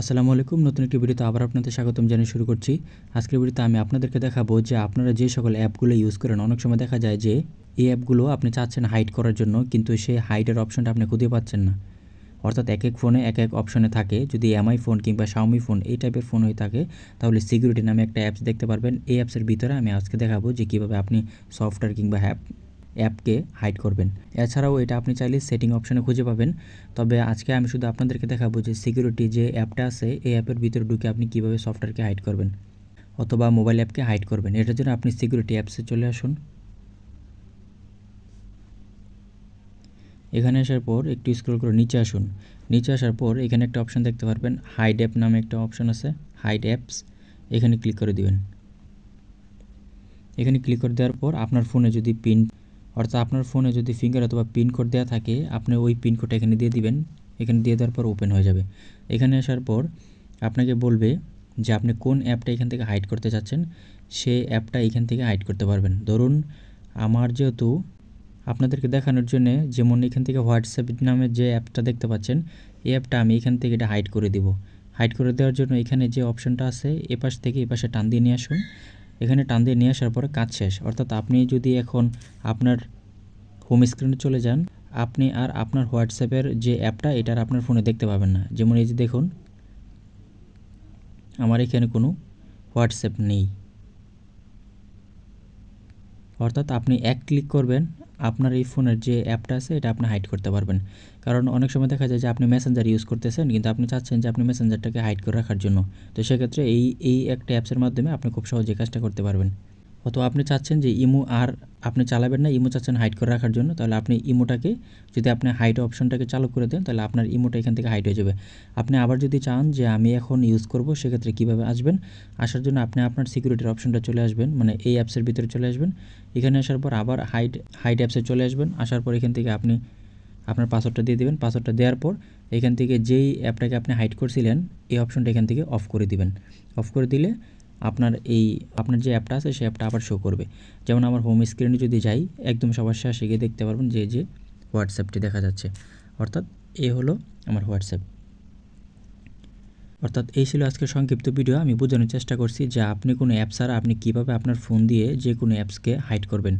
আসসালামু আলাইকুম। নতুন একটি ভিডিওতে আবার আপনাদের স্বাগতম জানিয়ে শুরু করছি। আজকের ভিডিওতে আমি আপনাদেরকে দেখাবো যে আপনারা যে সকল অ্যাপগুলো ইউজ করেন, অনেক সময় দেখা যায় যে এই অ্যাপগুলো আপনি চাচ্ছেন হাইড করার জন্য, কিন্তু সেই হাইডের অপশনটা আপনি খুঁজে পাচ্ছেন না। অর্থাৎ এক এক ফোনে এক এক অপশনে থাকে। যদি এমআই ফোন কিংবা শাওমি ফোন এই টাইপের ফোন হয়ে থাকে, তাহলে সিকিউরিটি নামে একটা অ্যাপস দেখতে পারবেন। এই অ্যাপসের ভিতরে আমি আজকে দেখাবো যে কীভাবে আপনি সফটওয়্যার কিংবা অ্যাপ অ্যাপকে হাইড করবেন। এছাড়াও এটা আপনি চাইলে সেটিং অপশানে খুঁজে পাবেন। তবে আজকে আমি শুধু আপনাদেরকে দেখাবো যে সিকিউরিটি যে অ্যাপটা আছে, এই অ্যাপের ভিতরে ঢুকে আপনি কীভাবে সফটওয়্যারকে হাইড করবেন অথবা মোবাইল অ্যাপকে হাইড করবেন। এটার জন্য আপনি সিকিউরিটি অ্যাপসে চলে আসুন। এখানে আসার পর একটু স্ক্রল করে নিচে আসুন। নিচে আসার পর এখানে একটা অপশন দেখতে পারবেন। হাইড অ্যাপ নামে একটা অপশন আছে হাইড অ্যাপস এখানে ক্লিক করে দিবেন। এখানে ক্লিক করে দেওয়ার পর আপনার ফোনে যদি পিন অর্থাৎ আপনার ফোনে যদি ফিঙ্গার অথবা পিন কোড দেওয়া থাকে, আপনি ওই পিন কোডটা এখানে দিয়ে দিবেন। এখানে দিয়ে দেওয়ার পর ওপেন হয়ে যাবে। এখানে আসার পর আপনাকে বলবে যে আপনি কোন অ্যাপটা এখান থেকে হাইড করতে চাচ্ছেন সে অ্যাপটা এখান থেকে হাইড করতে পারবেন। ধরুন, আমার যেহেতু আপনাদেরকে দেখানোর জন্য যেমন এখান থেকে হোয়াটসঅ্যাপ নামে যে অ্যাপটা দেখতে পাচ্ছেন, এই অ্যাপটা আমি এখান থেকে এটা হাইড করে দিব। হাইড করে দেওয়ার জন্য এখানে যে অপশনটা আছে, এপাশ থেকে এপাশে টান দিয়ে নিয়ে আসুন। এখানে টান দিয়ে নিয়ে আসার পরে কাজ শেষ। অর্থাৎ আপনি যদি এখন আপনার হোম স্ক্রিনে চলে যান, আপনি আর আপনার হোয়াটসঅ্যাপের যে অ্যাপটা এটা আপনার ফোনে দেখতে পাবেন না। যেমন এই যে দেখুন, আমার এখানে কোনো হোয়াটসঅ্যাপ নেই। অর্থাৎ আপনি এক ক্লিক করবেন আপনার এই ফোনের যে অ্যাপটা আছে, এটা আপনি হাইড করতে পারবেন। কারণ অনেক সময় দেখা যায় যে আপনি মেসেঞ্জার ইউজ করতেছেন, কিন্তু আপনি চাচ্ছেন যে আপনি মেসেঞ্জারটাকে হাইড করে রাখার জন্য। তো সেক্ষেত্রে এই এই একটা অ্যাপসের মাধ্যমে আপনি খুব সহজে কাজটা করতে পারবেন। অথবা আপনি চাচ্ছেন যে ইমো আর আপনি চালাবেন না, ইমো চাচ্ছেন হাইড করে রাখার জন্য, তাহলে আপনি ইমোটাকে যদি আপনি হাইট অপশনটাকে চালু করে দেন, তাহলে আপনার ইমোটা এখান থেকে হাইট হয়ে যাবে। আপনি আবার যদি চান যে আমি এখন ইউজ করব, সেক্ষেত্রে কীভাবে আসবেন? আসার জন্য আপনি আপনার সিকিউরিটির অপশনটা চলে আসবেন মানে এই অ্যাপসের ভিতরে চলে আসবেন। এখানে আসার পর আবার হাইড হাইড অ্যাপসে চলে আসবেন। আসার পর এখান থেকে আপনি আপনার পাসওয়ার্ডটা দিয়ে দেবেন। পাসওয়ার্ডটা দেওয়ার পর এখান থেকে যেই অ্যাপটাকে আপনি হাইড করছিলেন, এই অপশনটা এখান থেকে অফ করে দিবেন। অফ করে দিলে আপনার এই, আপনার যে অ্যাপটা আছে, সেই অ্যাপটা আবার শো করবে। যেমন আমার হোম স্ক্রিনে যদি যাই, একদম সবার শেষে গিয়ে দেখতে পারবেন যে যে হোয়াটসঅ্যাপটি দেখা যাচ্ছে। অর্থাৎ এ হলো আমার হোয়াটসঅ্যাপ অর্থাৎ এই ছিল আজকের সংক্ষিপ্ত ভিডিও আমি বোঝানোর চেষ্টা করছি যে আপনি কোনো অ্যাপ ছাড়া আপনি কীভাবে আপনার ফোন দিয়ে যে কোনো অ্যাপসকে হাইড করবেন।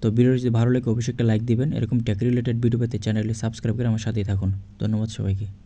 তো ভিডিও যদি ভালো লাগে, অবশ্যই একটা লাইক দিবেন। এরকম টেক রিলেটেড ভিডিও পেতে চ্যানেলে সাবস্ক্রাইব করে আমার সাথেই থাকুন। ধন্যবাদ সবাইকে।